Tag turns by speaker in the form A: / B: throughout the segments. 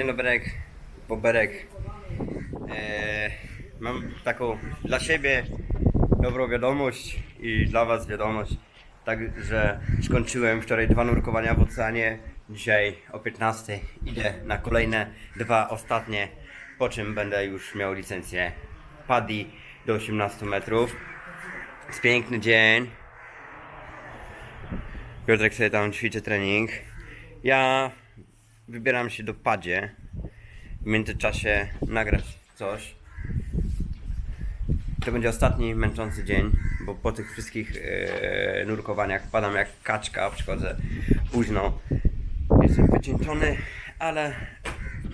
A: Dzień dobry, Boberek. Eee, mam taką dla siebie dobrą wiadomość i dla Was wiadomość. Tak, że skończyłem wczoraj dwa nurkowania w oceanie. Dzisiaj o 15 idę na kolejne dwa ostatnie, po czym będę już miał licencję PADI do 18 metrów. Jest piękny dzień. Piotrek sobie tam ćwiczy trening. Ja wybieram się do padzie. W międzyczasie nagrać coś. To będzie ostatni męczący dzień, bo po tych wszystkich e, nurkowaniach padam jak kaczka, przychodzę późno. Jestem wycieńczony, ale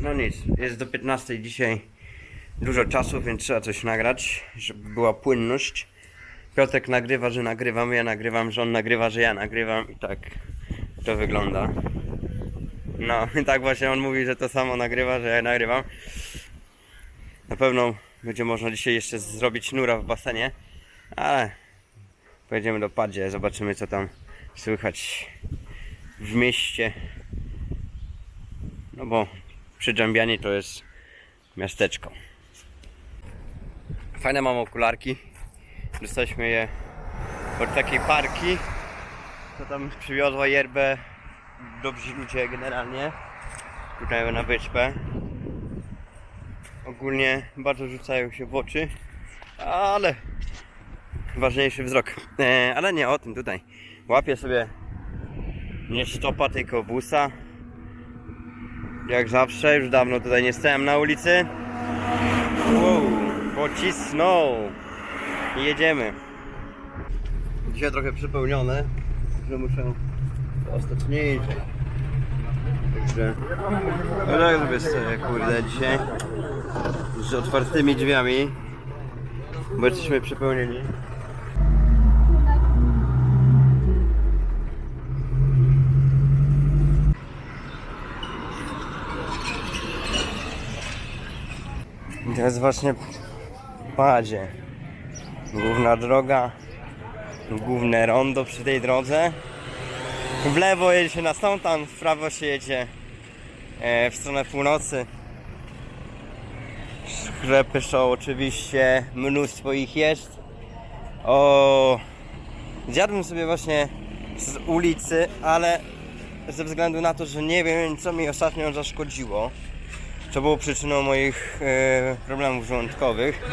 A: no nic, jest do 15 dzisiaj dużo czasu, więc trzeba coś nagrać, żeby była płynność. Piotrek nagrywa, że nagrywam, ja nagrywam, że on nagrywa, że ja nagrywam i tak to wygląda. No i tak właśnie on mówi, że to samo nagrywa, że ja nagrywam. Na pewno będzie można dzisiaj jeszcze zrobić nura w basenie, ale pojedziemy do Padzie, zobaczymy co tam słychać w mieście. No bo przy Dżambianie to jest miasteczko. Fajne mam okularki. Dostaliśmy je od takiej parki, co tam przywiozła yerbę dobrzy ludzie generalnie. Tutaj na wyspę. Ogólnie bardzo rzucają się w oczy ale ważniejszy wzrok. E, ale nie o tym tutaj. Łapię sobie nie stopa tylko busa. Jak zawsze już dawno tutaj nie stałem na ulicy. Wow, pocisnął. Jedziemy. Dzisiaj trochę przepełnione że muszę ostatniejsze. Także no tak sobie stoję kurde dzisiaj z otwartymi drzwiami bo jesteśmy przepełnieni. Jest właśnie Padzie. Główna droga, główne rondo przy tej drodze. W lewo jedzie się na Stonetown, w prawo się jedzie e, w stronę północy. Sklepy są oczywiście, mnóstwo ich jest. O, zjadłem sobie właśnie z ulicy, ale ze względu na to, że nie wiem co mi ostatnio zaszkodziło, co było przyczyną moich e, problemów żołądkowych,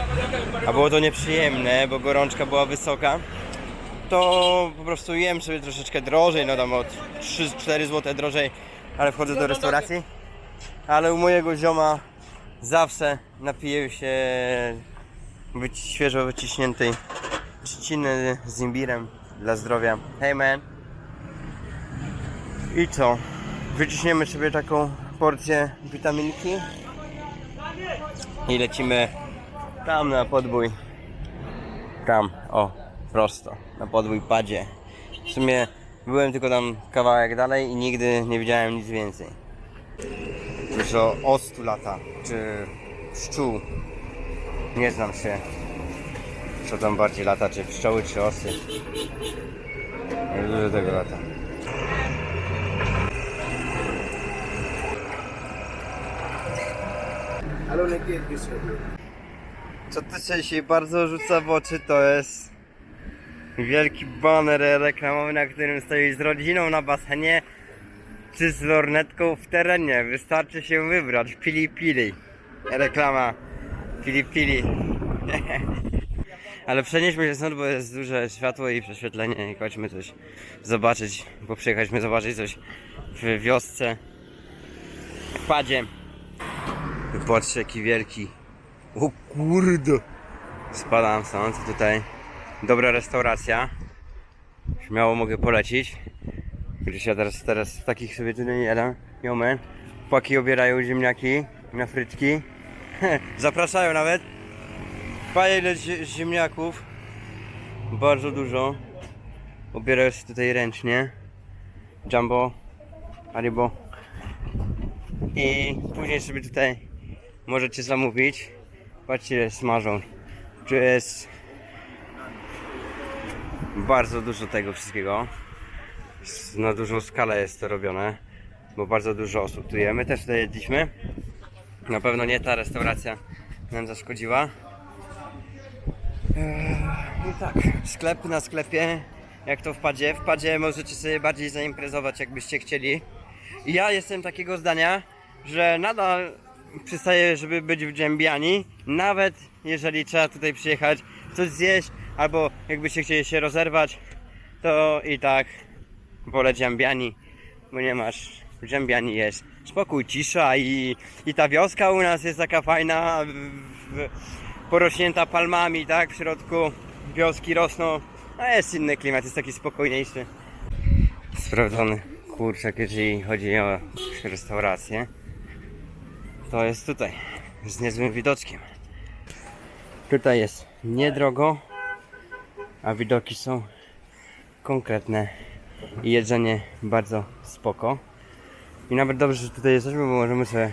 A: a było to nieprzyjemne, bo gorączka była wysoka to po prostu jem sobie troszeczkę drożej, no tam od 3-4 zł drożej, ale wchodzę do restauracji. Ale u mojego zioma zawsze napiję się wyci- świeżo wyciśniętej trzciny z imbirem dla zdrowia. Hey man! I co? Wyciśniemy sobie taką porcję witaminki i lecimy tam na podbój. Tam, o, prosto, na podwój padzie. W sumie byłem tylko tam kawałek dalej i nigdy nie widziałem nic więcej. Dużo ostu lata, czy pszczół. Nie znam się, co tam bardziej lata, czy pszczoły, czy osy. Dużo tego lata. Co też się bardzo rzuca w oczy, to jest wielki baner reklamowy, na którym stoi z rodziną na basenie czy z lornetką w terenie. Wystarczy się wybrać. Pili pili. Reklama pili pili. Ale przenieśmy się stąd, bo jest duże światło i prześwietlenie i chodźmy coś zobaczyć, bo przyjechaliśmy zobaczyć coś w wiosce, w padzie. Patrzcie jaki wielki. O kurde. Spadam stąd tutaj. Dobra restauracja. Śmiało mogę polecić. Gdzieś ja teraz, teraz takich sobie tu nie jadam. Jomen. Płaki obierają ziemniaki na frytki. Zapraszają nawet. Paję ile zie- ziemniaków. Bardzo dużo. Obierają się tutaj ręcznie. Jumbo. Haribo. I później sobie tutaj możecie zamówić. Patrzcie smażą. Tu jest bardzo dużo tego wszystkiego. Na dużą skalę jest to robione, bo bardzo dużo osób tu je. My też tutaj jedliśmy. Na pewno nie ta restauracja nam zaszkodziła. Eee, I tak, sklep na sklepie, jak to w padzie. W padzie możecie sobie bardziej zaimprezować, jakbyście chcieli. I ja jestem takiego zdania, że nadal przystaję, żeby być w Dżembiani, nawet jeżeli trzeba tutaj przyjechać, coś zjeść, albo jakbyście chcieli się rozerwać, to i tak wolę nie masz, w Dżembiani jest spokój, cisza i, i ta wioska u nas jest taka fajna, w, w, porośnięta palmami, tak, w środku wioski rosną, a jest inny klimat, jest taki spokojniejszy. Sprawdzony kurczak, jeżeli chodzi o restaurację, to jest tutaj, z niezłym widoczkiem. Tutaj jest niedrogo, a widoki są konkretne i jedzenie bardzo spoko. I nawet dobrze, że tutaj jesteśmy, bo możemy sobie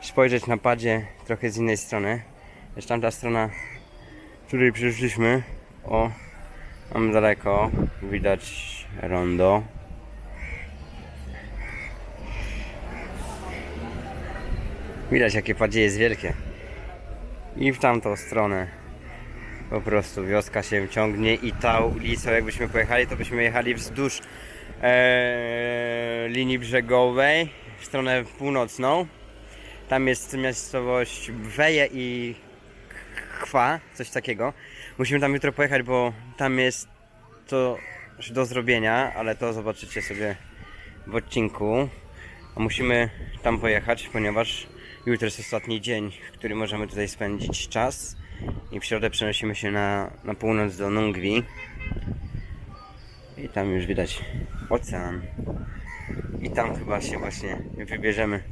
A: spojrzeć na padzie trochę z innej strony. Jest tamta strona, której przyszliśmy. O, mam daleko, widać rondo. Widać jakie padzie jest wielkie. I w tamtą stronę po prostu wioska się ciągnie i ta ulica, jakbyśmy pojechali, to byśmy jechali wzdłuż e, linii brzegowej w stronę północną. Tam jest miejscowość Weje i Chwa, coś takiego. Musimy tam jutro pojechać, bo tam jest to do zrobienia, ale to zobaczycie sobie w odcinku. A musimy tam pojechać, ponieważ jutro jest ostatni dzień, w którym możemy tutaj spędzić czas. I w środę przenosimy się na, na północ do Nungwi. I tam już widać ocean. I tam chyba się właśnie wybierzemy.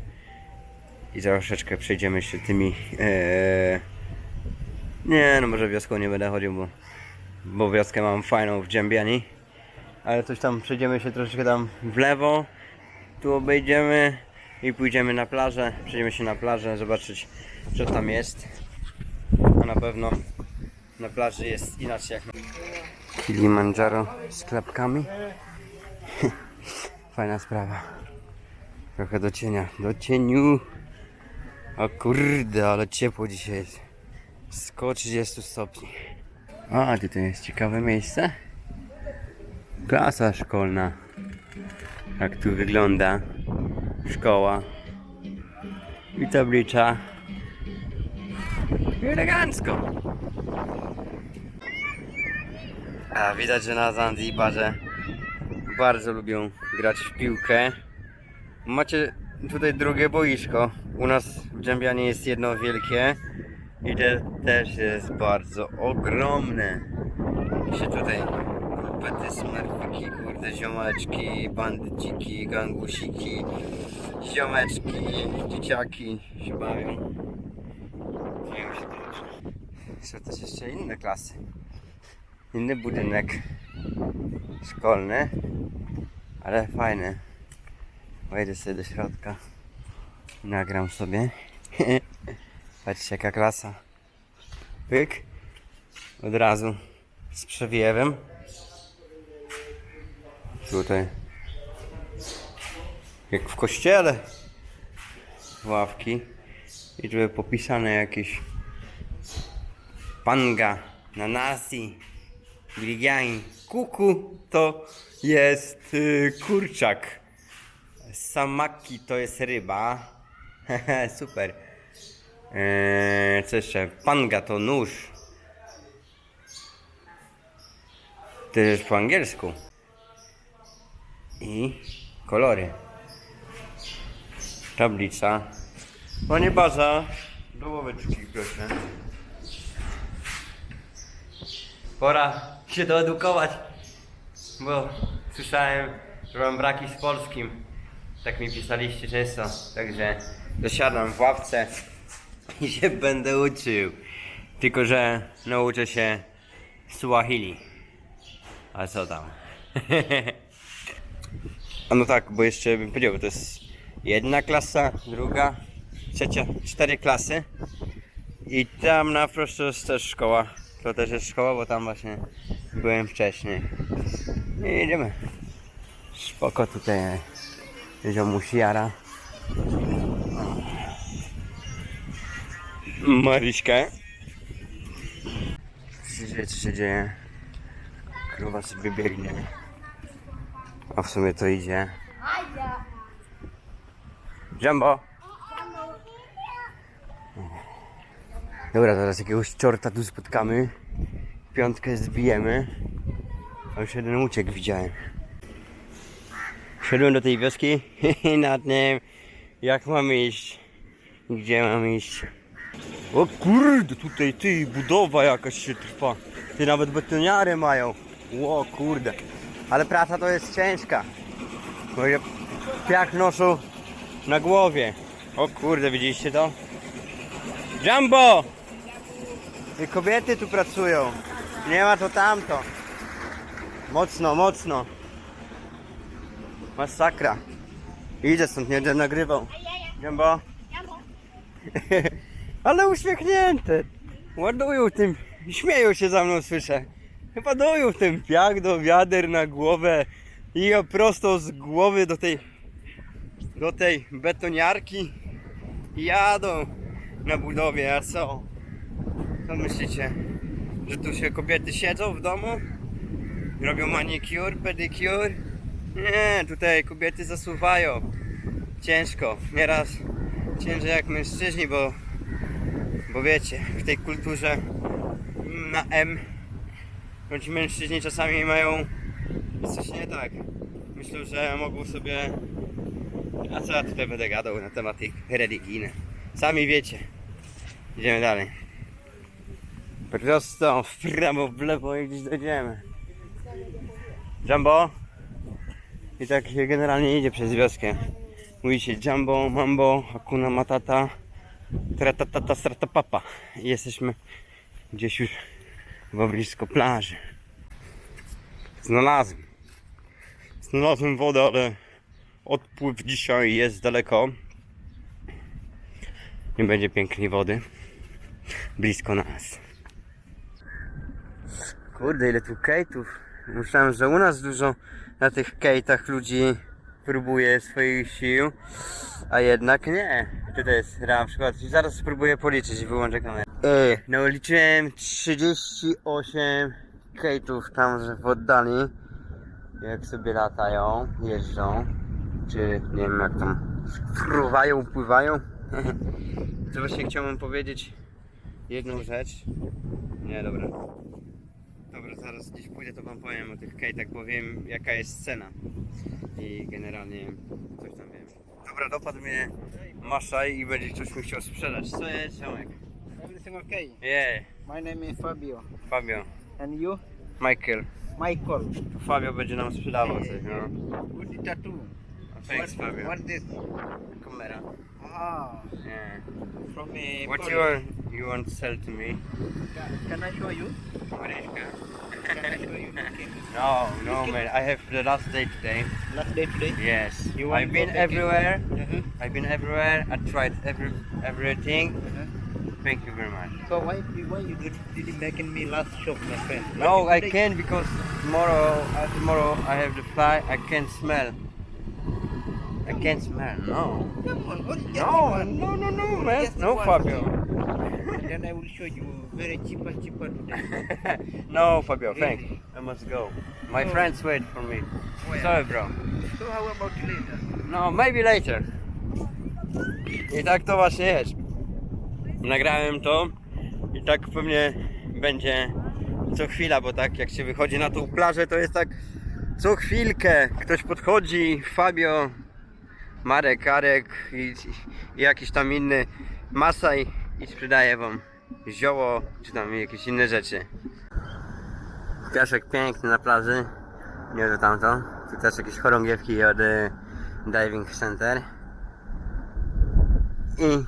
A: I troszeczkę przejdziemy się tymi. E, nie, no może wioską nie będę chodził, bo, bo wioskę mam fajną w Dżembiani. Ale coś tam przejdziemy się troszeczkę tam w lewo. Tu obejdziemy i pójdziemy na plażę. Przejdziemy się na plażę, zobaczyć co tam jest. A na pewno na plaży jest inaczej jak na Kilimandżaro z klapkami. Fajna sprawa. Trochę do cienia, do cieniu. O kurde, ale ciepło dzisiaj jest. Skoło 30 stopni. A, tutaj jest ciekawe miejsce. Klasa szkolna. Jak tu wygląda szkoła. I tablica. Elegancko. A widać, że na Zanzibarze bardzo lubią grać w piłkę. Macie tutaj drugie boisko. U nas w Dżembianie jest jedno wielkie. I te też jest bardzo ogromne. Się tutaj kupety, smerfiki, kurde, ziomeczki, bandyciki, gangusiki, ziomeczki, dzieciaki się bawią. Dzieją się. Są też jeszcze inne klasy. Inny budynek szkolny, ale fajny. Wejdę sobie do środka. Nagram sobie. Patrzcie jaka klasa. Pyk. Od razu z przewiewem. Tutaj. Jak w kościele. Ławki. I tu popisane jakieś panga, nanasi, biligiani. Kuku to jest y, kurczak. Samaki to jest ryba. Super. Eee, co jeszcze? Panga to nóż. Jest po angielsku. I kolory. Tablica. Panie Baza, do łoweczki proszę. Pora się doedukować, bo słyszałem, że mam braki z polskim. Tak mi pisaliście często, także dosiadam w ławce i się będę uczył. Tylko, że nauczę się Swahili. A co tam? A no tak, bo jeszcze bym powiedział, to jest jedna klasa, druga, trzecia, cztery klasy. I tam na wprost to jest też szkoła. To też jest szkoła, bo tam właśnie byłem wcześniej. I idziemy. Spoko tutaj ziomuś jara. Maryśkę. Co się dzieje? Krowa sobie biegnie. A w sumie to idzie. Jumbo! Dobra, zaraz jakiegoś czorta tu spotkamy. Piątkę zbijemy. A już jeden uciekł widziałem. Wszedłem do tej wioski i nad nim jak mam iść? Gdzie mam iść? O kurde, tutaj ty, budowa jakaś się trwa. Ty nawet betoniary mają. O kurde. Ale praca to jest ciężka. Bo ja piach noszą na głowie. O kurde, widzieliście to? Jumbo! Ty kobiety tu pracują. Nie ma to tamto. Mocno, mocno. Masakra. Idę stąd, nie będę nagrywał. Jumbo? Ale uśmiechnięte. Ładują tym, śmieją się za mną, słyszę. Chyba doją ten piach do wiader na głowę i o prosto z głowy do tej, do tej betoniarki jadą na budowie, a co? Co myślicie? Że tu się kobiety siedzą w domu? Robią manicure, pedicure? Nie, tutaj kobiety zasuwają. Ciężko, nieraz ciężej jak mężczyźni, bo, bo wiecie, w tej kulturze na M ci mężczyźni czasami mają coś nie tak. Myślę, że mogą sobie. A co ja tutaj będę gadał na tematy religijne? Sami wiecie. Idziemy dalej. Prosto w prawo, w lewo i gdzieś dojdziemy. Jumbo? I tak się generalnie idzie przez wioskę. Mówi się Jumbo, Mambo, Hakuna Matata, Tratatata, Stratapapa. I jesteśmy gdzieś już w blisko plaży. Znalazłem. Znalazłem wodę, ale odpływ dzisiaj jest daleko. Nie będzie pięknej wody. Blisko nas. Kurde, ile tu kejtów. Myślałem, że u nas dużo na tych kejtach ludzi próbuje swoich sił, a jednak nie. Tutaj jest na przykład. Zaraz spróbuję policzyć i wyłączę kamerę. Ej, no liczyłem 38 kejtów tam w oddali. Jak sobie latają, jeżdżą. Czy nie wiem jak tam fruwają, pływają. To właśnie chciałbym powiedzieć jedną rzecz. Nie, dobra. Dobra, zaraz gdzieś pójdę, to wam powiem o tych kejtach, bo wiem jaka jest cena. I generalnie coś tam wiem. Dobra, dopadł mnie Maszaj i będzie ktoś mi chciał sprzedać. Co jest, ziomek?
B: Everything okay?
A: Yeah,
B: My name is Fabio.
A: Fabio.
B: And you?
A: Michael.
B: Michael.
A: Fabio będzie nam sprzedawał coś, no.
B: Good tattoo.
A: Thanks,
B: what,
A: Fabio.
B: What this?
A: Camera.
B: Ah,
A: Yeah.
B: from a.
A: What
B: Polish.
A: you want, you want to sell to me?
B: Can, can I show you?
A: Maryśka.
B: Can I show you? Okay.
A: No, no man, I have the last day today.
B: Last day today.
A: Yes.
B: You want
A: I've been
B: go back in?
A: everywhere.
B: Uh-huh.
A: I've been everywhere. I tried every everything.
B: Uh-huh.
A: Thank you very much.
B: So why why you did, didn't make in me last shop, my friend?
A: No, I can't because tomorrow, uh, tomorrow I have the fly. I can't smell. Can't smell. No.
B: Come on, what just
A: No, no, no, no, man. No,
B: one.
A: Fabio.
B: And then I will show you very cheaper, cheaper today.
A: no, Fabio. Thanks.
B: Really?
A: I must go. My
B: Oh.
A: friends wait for me.
B: Where?
A: Sorry, bro.
B: So how about later?
A: No, maybe later. I tak to właśnie jest. Nagrałem to i tak pewnie będzie co chwila, bo tak jak się wychodzi na tą plażę, to jest tak co chwilkę ktoś podchodzi, Fabio, Marek, Arek i, i jakiś tam inny Masaj i sprzedaje wam zioło, czy tam jakieś inne rzeczy. Piaszek piękny na plaży, nie że tamto. Tu też jakieś chorągiewki od y, Diving Center. I,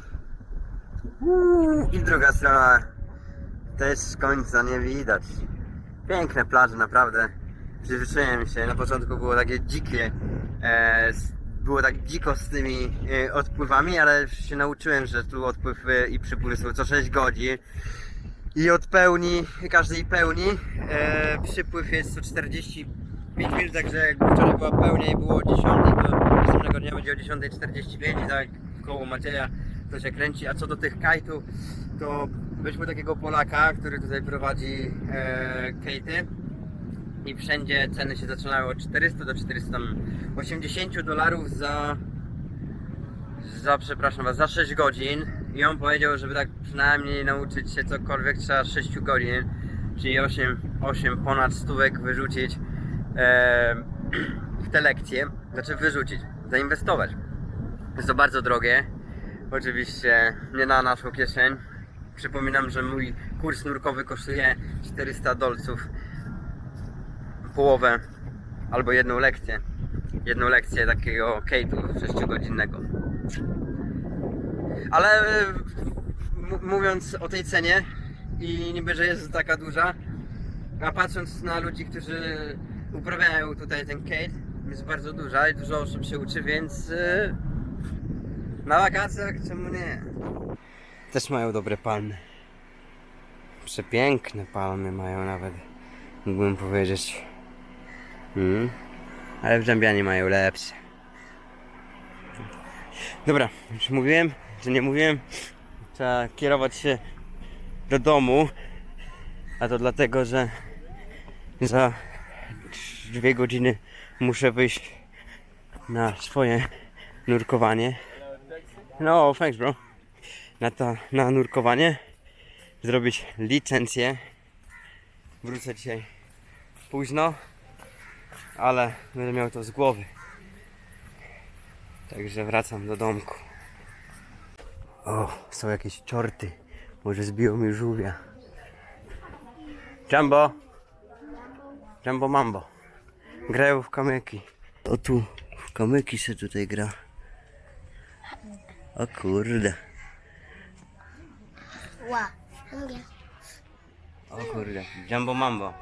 A: uuu, I druga strona też z końca nie widać. Piękne plaże, naprawdę. Przyzwyczaiłem się. Na początku było takie dzikie. E, s- było tak dziko z tymi e, odpływami, ale się nauczyłem, że tu odpływ i przypływ są co 6 godzin. I od pełni, każdej pełni, e, przypływ jest co 45 minut, także jak wczoraj była pełnia i było o 10, to następnego dnia będzie o 10.45 i tak koło Macieja to się kręci. A co do tych kajtów, to byliśmy takiego Polaka, który tutaj prowadzi e, kajty i wszędzie ceny się zaczynają od 400 do 480 dolarów za za, przepraszam was, za 6 godzin i on powiedział, żeby tak przynajmniej nauczyć się cokolwiek trzeba 6 godzin, czyli 8, 8 ponad stówek wyrzucić e, w te lekcje, znaczy wyrzucić, zainwestować. Jest to bardzo drogie, oczywiście nie na naszą kieszeń. Przypominam, że mój kurs nurkowy kosztuje 400 dolców, połowę albo jedną lekcję. Jedną lekcję takiego cate'u 6-godzinnego. Ale e, mówiąc o tej cenie i niby, że jest taka duża, a patrząc na ludzi, którzy uprawiają tutaj ten kate, jest bardzo duża i dużo osób się uczy, więc e, na wakacjach czemu nie? Też mają dobre palmy. Przepiękne palmy mają nawet, mógłbym powiedzieć. Mm. Ale w Dżambianie mają lepsze. Dobra, już mówiłem, czy nie mówiłem? Trzeba kierować się do domu. A to dlatego, że za dwie godziny muszę wyjść na swoje nurkowanie. No, thanks bro. Na, to, na nurkowanie. Zrobić licencję. Wrócę dzisiaj późno, ale będę miał to z głowy. Także wracam do domku. O, są jakieś czorty. Może zbiją mi żółwia. Jumbo! Jumbo Mambo. Grają w kamyki. O tu, w kamyki się tutaj gra. O kurde. O kurde. Jumbo Mambo.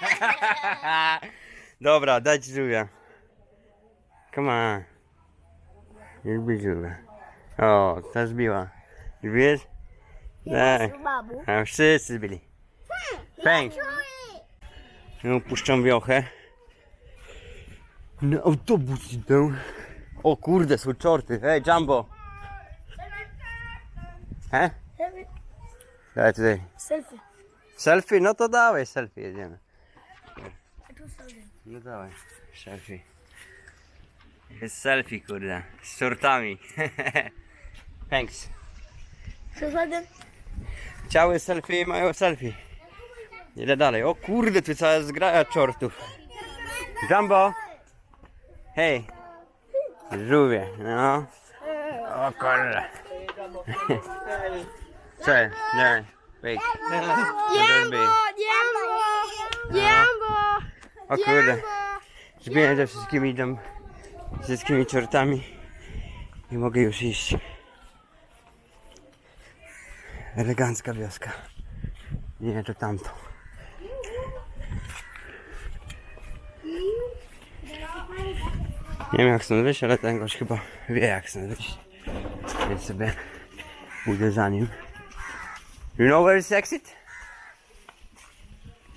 A: Dobra, dać żółwia. Come on. Już Lubię żółwia. O, ta zbiła. Wiesz? Tak. A wszyscy byli. Thanks. No, puszczam wiochę. Na autobus idę. O kurde, są czorty. Hej, Jumbo. He?
C: Dawaj. Selfie.
A: Selfie? No to dawaj, selfie jedziemy. No dawaj, selfie. Jest selfie, kurde, z shortami. Thanks.
C: Przesadę.
A: Ciały selfie mają selfie. Idę dalej. O kurde, tu cała zgraja czortów. Jumbo! Hej! Żółwie, no. O kurde. Co? Nie. Wait.
C: Jumbo! Jumbo! Jumbo!
A: O kurde. Zbiłem ze wszystkimi tam, ze wszystkimi czortami i mogę już iść. Elegancka wioska. Nie, to tamto. Nie wiem jak stąd wyjść, ale ten gość chyba wie jak stąd wyjść. Więc sobie pójdę za nim. You know where is exit?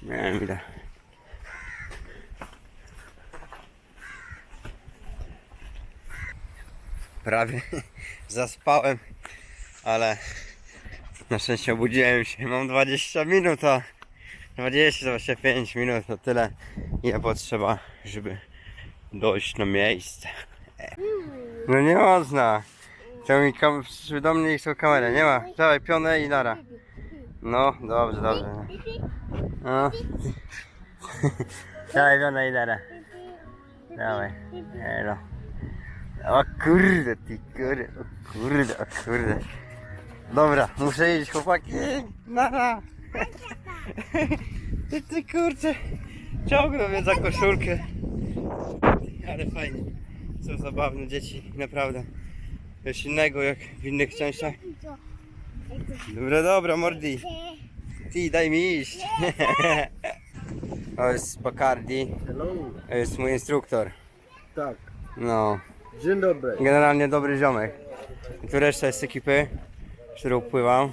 A: Nie wiem ile. Prawie zaspałem, ale na szczęście obudziłem się. Mam 20 minut, a 20-25 minut to tyle, ile potrzeba, żeby dojść na miejsce. No nie można. To mi kam- do mnie i chcą kamerę, nie ma. Dawaj pionę i nara. No, dobrze, dobrze. No. Dawaj pionę i nara. Dawaj. Elo. O kurde, ty kurde, o kurde, o kurde. Dobra, muszę iść chłopaki. Nara. Ty, ty kurczę. Ciągną mnie za koszulkę. Ale fajnie. Są zabawne dzieci, naprawdę. Coś innego jak w innych częściach. Dobra, dobra, mordi. Ty, daj mi iść. To jest Bacardi.
B: Hello.
A: To jest mój instruktor.
B: Tak.
A: No.
B: Dzień dobry.
A: Generalnie dobry ziomek. I tu reszta jest ekipy, z którą pływam.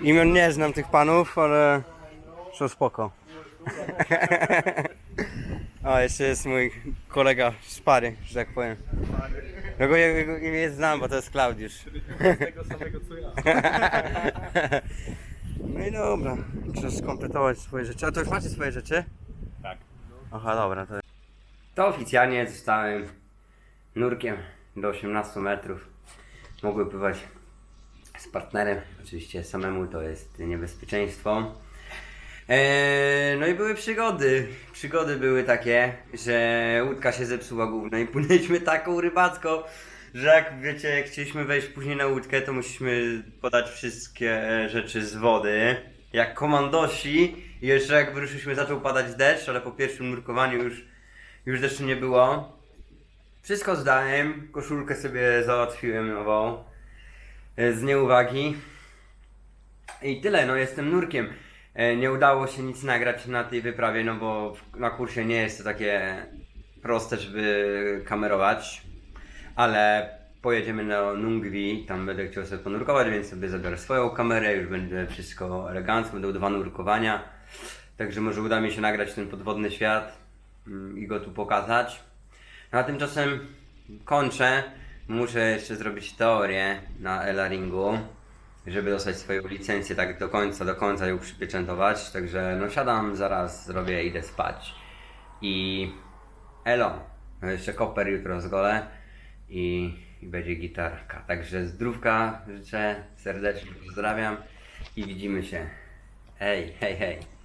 A: Imion nie znam tych panów, ale są spoko. A jeszcze jest mój kolega z pary, że tak powiem. No go jego imię znam, bo to jest Klaudiusz.
D: Tego samego co ja.
A: No i dobra, trzeba skompletować swoje rzeczy. A to już macie swoje rzeczy?
D: Tak.
A: Aha, dobra. To, to oficjalnie zostałem nurkiem do 18 metrów. Mogły pływać z partnerem. Oczywiście samemu to jest niebezpieczeństwo. Eee, no i były przygody. Przygody były takie, że łódka się zepsuła główna i płynęliśmy taką rybacką, że jak wiecie, jak chcieliśmy wejść później na łódkę, to musieliśmy podać wszystkie rzeczy z wody. Jak komandosi jeszcze jak wyruszyliśmy zaczął padać deszcz, ale po pierwszym nurkowaniu już, już deszczu nie było. Wszystko zdałem, koszulkę sobie załatwiłem nową e, z nieuwagi. I tyle, no jestem nurkiem. E, Nie udało się nic nagrać na tej wyprawie, no bo na kursie nie jest to takie proste, żeby kamerować. Ale pojedziemy na Nungwi, tam będę chciał sobie ponurkować, więc sobie zabiorę swoją kamerę, już będzie wszystko elegancko, będą dwa nurkowania. Także może uda mi się nagrać ten podwodny świat mm, i go tu pokazać. No a tymczasem kończę. Muszę jeszcze zrobić teorię na Elaringu, żeby dostać swoją licencję tak do końca, do końca ją przypieczętować. Także no siadam, zaraz zrobię, idę spać. I elo, no jeszcze koper jutro zgolę i, i będzie gitarka. Także zdrówka życzę, serdecznie pozdrawiam i widzimy się. Hej, hej, hej.